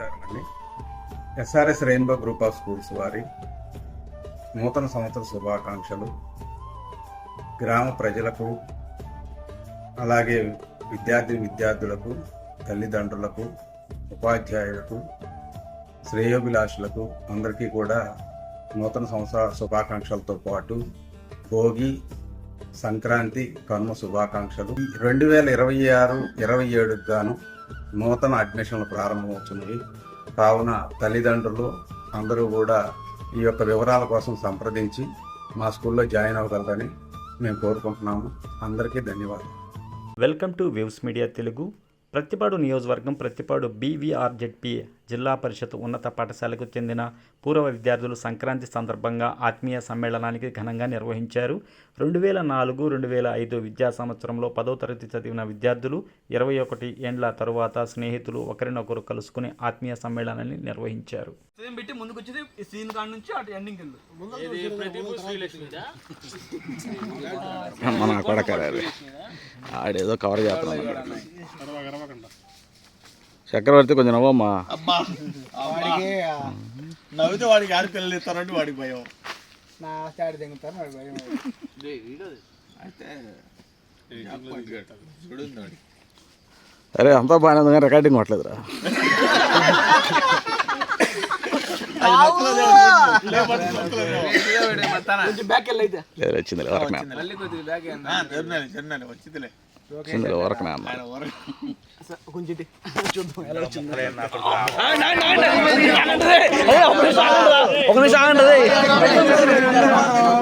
నమస్కారం SRS rainbow group of schools వారి నూతన సంవత్సర శుభాకాంక్షలు. గ్రామ ప్రజలకు అలాగే విద్యార్థి విద్యార్థులకు తల్లిదండ్రులకు ఉపాధ్యాయులకు శ్రేయోభిలాషులకు అందరికీ కూడా నూతన సంవత్సర శుభాకాంక్షలతో పాటు భోగి సంక్రాంతి కనుమ శుభాకాంక్షలు. రెండు వేల ఇరవై ఆరు ఇరవై ఏడుకు గాను నూతన అడ్మిషన్లు ప్రారంభమవుతున్నాయి కావున తల్లిదండ్రులు అందరూ కూడా ఈ యొక్క వివరాల కోసం సంప్రదించి మా స్కూల్లో జాయిన్ అవ్వగలరని మేము కోరుకుంటున్నాము. అందరికీ ధన్యవాదాలు. Welcome to waves media Telugu. Prathipadu నియోజకవర్గం ప్రతిపాడు బీవీఆర్జెడ్పీ జిల్లా పరిషత్ ఉన్నత పాఠశాలకు చెందిన పూర్వ విద్యార్థులు సంక్రాంతి సందర్భంగా ఆత్మీయ సమ్మేళనానికి ఘనంగా నిర్వహించారు. రెండు వేల నాలుగు రెండు వేల ఐదు విద్యా సంవత్సరంలో పదో తరగతి చదివిన విద్యార్థులు ఇరవై ఒకటి ఏండ్ల తరువాత స్నేహితులు ఒకరినొకరు కలుసుకుని ఆత్మీయ సమ్మేళనాన్ని నిర్వహించారు. ఉదయం పెట్టి ముందుకు వచ్చేది ఈ సీన్ కాడ నుంచి అటు ఎండింగ్ వెళ్ళు మన కొడకరారు ఆడేదో కవర్ చేస్తున్నాడు చక్రవర్తి కొంచెం నవ్వమ్మా. వాడికి నవ్వితే వాడికి ఆడి పిల్లలు ఇస్తారంటే వాడికి భయం. నా అరే అంతా బాగానే ఉంది కానీ రికార్డింగ్ కొట్టలేదురా. కొంచెం బ్యాక్ వెళ్ళి అయితే లేదు వచ్చింది వరకనే జర్నల్ జర్నల్ వచ్చిందిలే వచ్చింది వరకనే కొంచెం. చూద్దాం ఒక నిమిషం ఆగండి